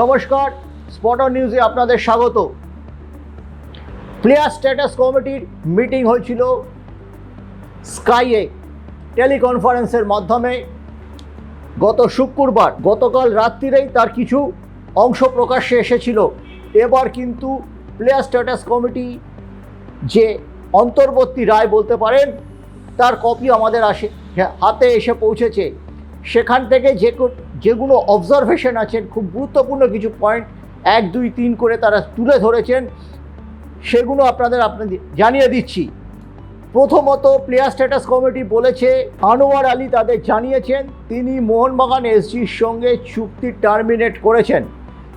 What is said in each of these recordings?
নমস্কার স্পটার নিউজে আপনাদের স্বাগত। প্লেয়ার স্ট্যাটাস কমিটির মিটিং হয়েছিল স্কাইয়ে টেলিকনফারেন্সের মাধ্যমে। গত শুক্রবার, গতকাল রাত্রিরেই তার কিছু অংশ প্রকাশ্যে এসেছিল। এবার কিন্তু প্লেয়ার স্ট্যাটাস কমিটি যে অন্তর্বর্তী রায় বলতে পারেন, তার কপি আমাদের আসে হাতে এসে পৌঁছেছে। সেখান থেকে যে যেগুলো অবজারভেশন আছেন, খুব গুরুত্বপূর্ণ কিছু পয়েন্ট এক, দুই, তিন করে তারা তুলে ধরেছেন। সেগুলো আপনাদের আপনাদের জানিয়ে দিচ্ছি। প্রথমত প্লেয়ার স্ট্যাটাস কমিটি বলেছে, আনোয়ার আলী তাদের জানিয়েছেন, তিনি মোহনবাগান এসজির সঙ্গে চুক্তি টার্মিনেট করেছেন।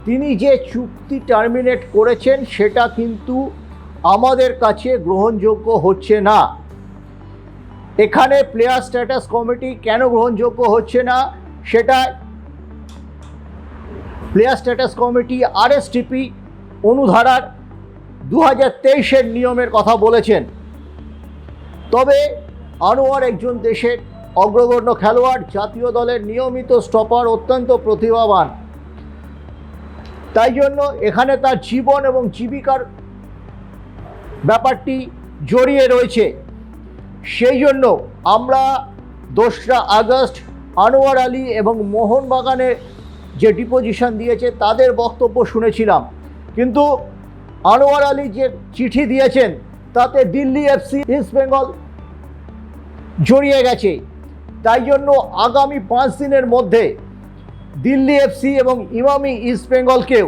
তিনি যে চুক্তি টার্মিনেট করেছেন, সেটা কিন্তু আমাদের কাছে গ্রহণযোগ্য হচ্ছে না। এখানে প্লেয়ার স্ট্যাটাস কমিটি কেন গ্রহণযোগ্য হচ্ছে না, সেটা প্লেয়ার স্ট্যাটাস কমিটি, আরএসটিপি, অনুধারার দু হাজার তেইশের নিয়মের কথা বলেছেন। তবে আনোয়ার একজন দেশের অগ্রগণ্য খেলোয়াড়, জাতীয় দলের নিয়মিত স্টপার অত্যন্ত প্রতিভাবান। তাই জন্য এখানে তার জীবন এবং জীবিকার ব্যাপারটি জড়িয়ে রয়েছে। সেই জন্য আমরা দোসরা আগস্ট আনোয়ার আলী এবং মোহনবাগানের যে ডিপোজিশন দিয়েছে, তাদের বক্তব্য শুনেছিলাম। কিন্তু আনোয়ার আলী যে চিঠি দিয়েছেন, তাতে দিল্লি এফসি ইস্ট বেঙ্গল জড়িয়ে গেছে। তাই জন্য আগামী পাঁচ দিনের মধ্যে দিল্লি এফসি এবং ইমামি ইস্ট বেঙ্গলকেও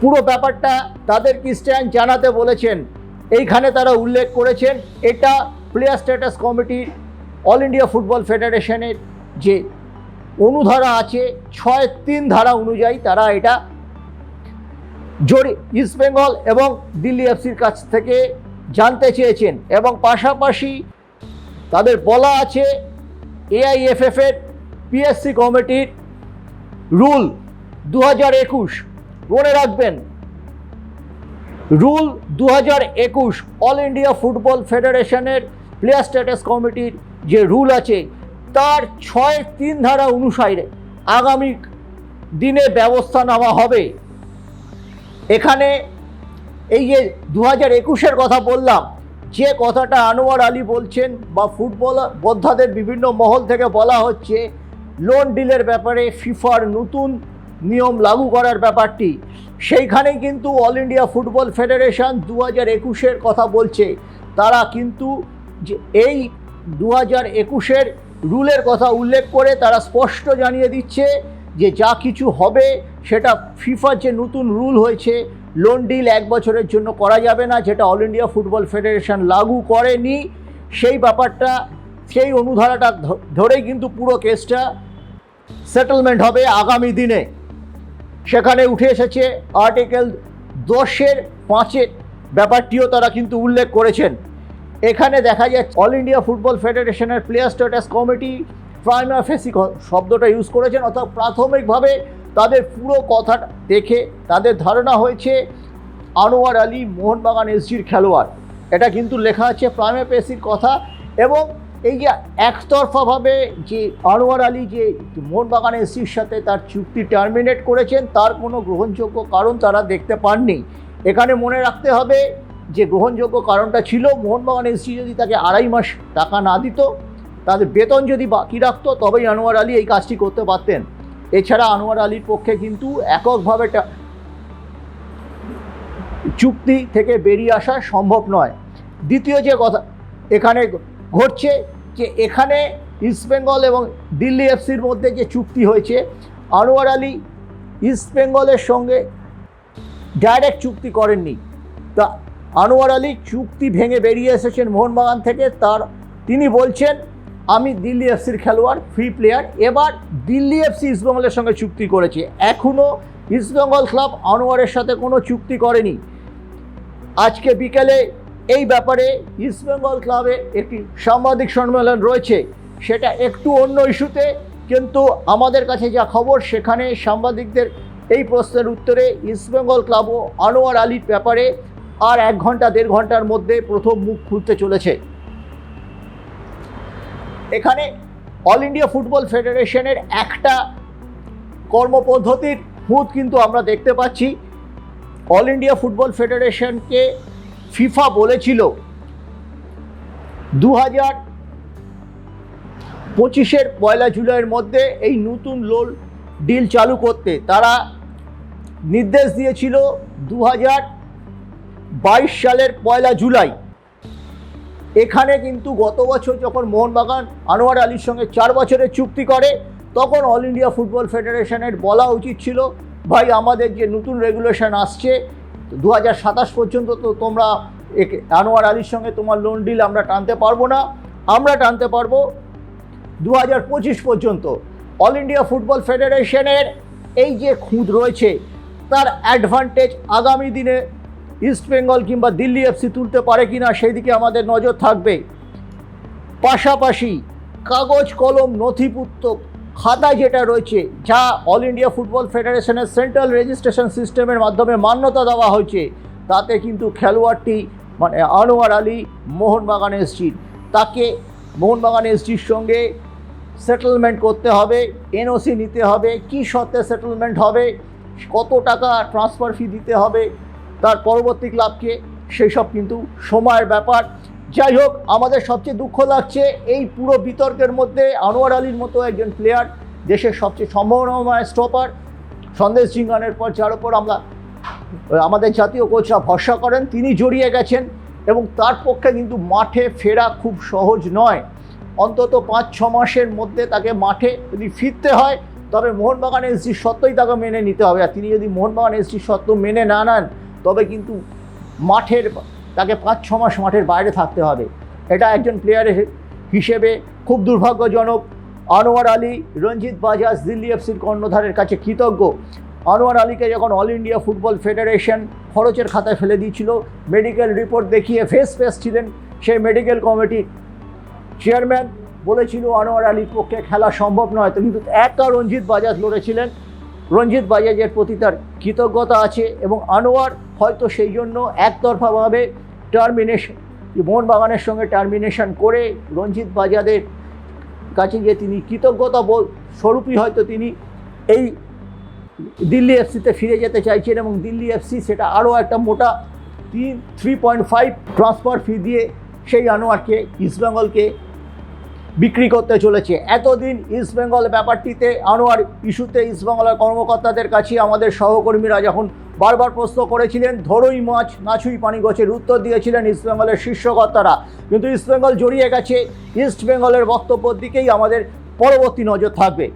পুরো ব্যাপারটা তাদেরকে স্ট্যান্ড জানাতে বলেছেন। এইখানে তারা উল্লেখ করেছেন, এটা player status committee all India football ফেডারেশনের যে অনুধারা আছে, ছয় তিন ধারা অনুযায়ী তারা এটা জড়ি ইস্টবেঙ্গল এবং দিল্লি এফসির কাছ থেকে জানতে চেয়েছেন এবং পাশাপাশি তাদের বলা আছে এআইএফএফ এর পিএসসি কমিটির রুল দু হাজার একুশ। মনে রাখবেন, রুল দু হাজার একুশ অল ইন্ডিয়া ফুটবল ফেডারেশনের প্লেয়ার স্ট্যাটাস কমিটির যে রুল আছে তার ছয় তিন ধারা অনুসারে আগামী দিনে ব্যবস্থা নেওয়া হবে। এখানে এই যে দু হাজার একুশের কথা বললাম, যে কথাটা আনোয়ার আলী বলছেন বা ফুটবল বোদ্ধাদের বিভিন্ন মহল থেকে বলা হচ্ছে লোন ডিলের ব্যাপারে ফিফার নতুন নিয়ম লাগু করার ব্যাপারটি। সেইখানেই কিন্তু অল ইন্ডিয়া ফুটবল ফেডারেশন দু হাজার একুশের কথা বলছে। তারা কিন্তু এই দু হাজার একুশের রুলের কথা উল্লেখ করে তারা স্পষ্ট জানিয়ে দিচ্ছে যে যা কিছু হবে সেটা ফিফার যে নতুন রুল হয়েছে লোন ডিল এক বছরের জন্য করা যাবে না, যেটা অল ইন্ডিয়া ফুটবল ফেডারেশন লাগু করেনি। সেই ব্যাপারটা, সেই অনুধারাটা ধরেই কিন্তু পুরো কেসটা সেটেলমেন্ট হবে আগামী দিনে। সেখানে উঠে এসেছে আর্টিকেল দশের পাঁচের ব্যাপারটিও তারা কিন্তু উল্লেখ করেছেন। এখানে দেখা যাচ্ছে অল ইন্ডিয়া ফুটবল ফেডারেশনের player status committee prima facie শব্দটা ইউজ করেছেন, অর্থাৎ প্রাথমিকভাবে তাদের পুরো কথাটা দেখে তাদের ধারণা হয়েছে আনোয়ার আলী মোহনবাগান এসজির খেলোয়াড়। এটা কিন্তু লেখা আছে প্রাইমা পেসির কথা এবং এই যে একতরফাভাবে যে আনোয়ার আলী যে মোহনবাগান এসির সাথে তার চুক্তি টার্মিনেট করেছেন, তার কোনো গ্রহণযোগ্য কারণ তারা দেখতে পাননি। এখানে মনে রাখতে হবে যে গ্রহণযোগ্য কারণটা ছিল মোহনবাগান এসি যদি তাকে আড়াই মাস টাকা না দিত, তাদের বেতন যদি বাকি রাখতো, তবেই আনোয়ার আলী এই কাজটি করতে পারতেন। এছাড়া আনোয়ার আলীর পক্ষে কিন্তু এককভাবে চুক্তি থেকে বেরিয়ে আসা সম্ভব নয়। দ্বিতীয় যে কথা, এখানে ঘটছে যে এখানে ইস্টবেঙ্গল এবং দিল্লি এফসির মধ্যে যে চুক্তি হয়েছে, আনোয়ার আলী ইস্টবেঙ্গলের সঙ্গে ডাইরেক্ট চুক্তি করেননি। তা আনোয়ার আলী চুক্তি ভেঙে বেরিয়ে এসেছেন মোহনবাগান থেকে। তার তিনি বলছেন, আমি দিল্লি এফসির খেলোয়াড় ফ্রি প্লেয়ার এবার দিল্লি এফসি ইস্টবেঙ্গলের সঙ্গে চুক্তি করেছে। এখনও ইস্টবেঙ্গল ক্লাব আনোয়ারের সাথে কোনো চুক্তি করেনি। আজকে বিকেলে এই ব্যাপারে ইস্টবেঙ্গল ক্লাবে একটি সাংবাদিক সম্মেলন রয়েছে। সেটা একটু অন্য ইস্যুতে, কিন্তু আমাদের কাছে যা খবর, সেখানে সাংবাদিকদের এই প্রশ্নের উত্তরে ইস্টবেঙ্গল ক্লাবও আনোয়ার আলীর ব্যাপারে আর এক ঘণ্টা, দেড় ঘণ্টার মধ্যে প্রথম মুখ খুলতে চলেছে। এখানে অল ইন্ডিয়া ফুটবল ফেডারেশনের একটা কর্মপদ্ধতির হুঁত কিন্তু আমরা দেখতে পাচ্ছি। অল ইন্ডিয়া ফুটবল ফেডারেশনকে ফিফা বলেছিল দু হাজার পঁচিশের পয়লা জুলাইয়ের মধ্যে এই নতুন লোন ডিল চালু করতে। তারা নির্দেশ দিয়েছিল দু হাজার বাইশ সালের পয়লা জুলাই। এখানে কিন্তু গত বছর যখন মোহনবাগান, আনোয়ার আলীর সঙ্গে চার বছরের চুক্তি করে, তখন অল ইন্ডিয়া ফুটবল ফেডারেশনের বলা উচিত ছিল, ভাই, আমাদের যে নতুন রেগুলেশন আসছে দু হাজার সাতাশ পর্যন্ত তো তোমরা আনোয়ার আলীর সঙ্গে তোমার লোন ডিল আমরা টানতে পারব না। আমরা টানতে পারব দু হাজার পঁচিশ পর্যন্ত। অল ইন্ডিয়া ফুটবল ফেডারেশনের এই যে খুঁত রয়েছে, তার অ্যাডভান্টেজ আগামী দিনে ইস্ট বেঙ্গল কিংবা দিল্লি এফসি তুলতে পারে কিনা সেই দিকে আমাদের নজর থাকবে। পাশাপাশি কাগজ, কলম, নথিপত্র, খাতা যেটা রয়েছে, যা অল ইন্ডিয়া ফুটবল ফেডারেশনের সেন্ট্রাল রেজিস্ট্রেশন সিস্টেমের মাধ্যমে মান্যতা দেওয়া হয়েছে, তাতে কিন্তু খেলোয়াড়টি মানে আনোয়ার আলী মোহনবাগান এসজির তাকে মোহনবাগান এসজির সঙ্গে সেটেলমেন্ট করতে হবে এনওসি নিতে হবে, কি শর্তে সেটেলমেন্ট হবে, কত টাকা ট্রান্সফার ফি দিতে হবে তার পরবর্তী ক্লাবকে সেই সব কিন্তু সময়ের ব্যাপার। যাই হোক, আমাদের সবচেয়ে দুঃখ লাগছে এই পুরো বিতর্কের মধ্যে আনোয়ার আলীর মতো একজন প্লেয়ার দেশের সবচেয়ে সম্ভাবনাময় স্টপার সন্দেশ সিংহানের পর যার উপর আমরা, আমাদের জাতীয় কোচরা ভরসা করেন, তিনি জড়িয়ে গেছেন এবং তার পক্ষে কিন্তু মাঠে ফেরা খুব সহজ নয়। অন্তত পাঁচ ছ মাসের মধ্যে তাকে মাঠে যদি ফিরতে হয়, তবে মোহনবাগান এসজির সত্যই তাকে মেনে নিতে হবে। আর তিনি যদি মোহনবাগান এসজির সত্ত্ব মেনে না নেন তবে কিন্তু মাঠের, তাকে পাঁচ, ছ মাস মাঠের বাইরে থাকতে হবে। এটা একজন প্লেয়ারের হিসেবে খুব দুর্ভাগ্যজনক। আনোয়ার আলী, রঞ্জিত বাজাজ, দিল্লি এফসির কর্ণধারের কাছে কৃতজ্ঞ। আনোয়ার আলীকে যখন অল ইন্ডিয়া ফুটবল ফেডারেশন খরচের খাতায় ফেলে দিয়েছিল মেডিকেল রিপোর্ট দেখিয়ে ফেস ফেস ছিলেন সেই মেডিকেল কমিটির চেয়ারম্যান বলেছিল, আনোয়ার আলীর পক্ষে খেলা সম্ভব নয়। তো কিন্তু একা রঞ্জিত বাজাজ লড়েছিলেন। রঞ্জিত বাজাজের প্রতি তার কৃতজ্ঞতা আছে এবং আনোয়ার হয়তো সেই জন্য একতরফাভাবে টার্মিনেশন মোহনবাগানের সঙ্গে টার্মিনেশন করে রঞ্জিত বাজাদের কাছে গিয়ে তিনি কৃতজ্ঞতা স্বরূপই হয়তো তিনি এই দিল্লি এফসিতে ফিরে যেতে চাইছেন এবং দিল্লি এফসি সেটা আরও একটা মোটা তিন three point five transfer fee দিয়ে সেই আনোয়ারকে ইস্টবেঙ্গলকে বিক্রি করতে চলেছে। এতদিন ইস্টবেঙ্গল ব্যাপারটিতে আনোয়ার ইস্যুতে ইস্টবেঙ্গলের কর্মকর্তাদের কাছে আমাদের সহকর্মীরা যখন বারবার প্রশ্ন করেছিলেন, ধরোই মাছ, নাছুই পানি গছের উত্তর দিয়েছিলেন ইস্টবেঙ্গলের শীর্ষকর্তারা। কিন্তু ইস্টবেঙ্গল জড়িয়ে গেছে ইস্টবেঙ্গলের বক্তব্যের দিকেই আমাদের পরবর্তী নজর থাকবে।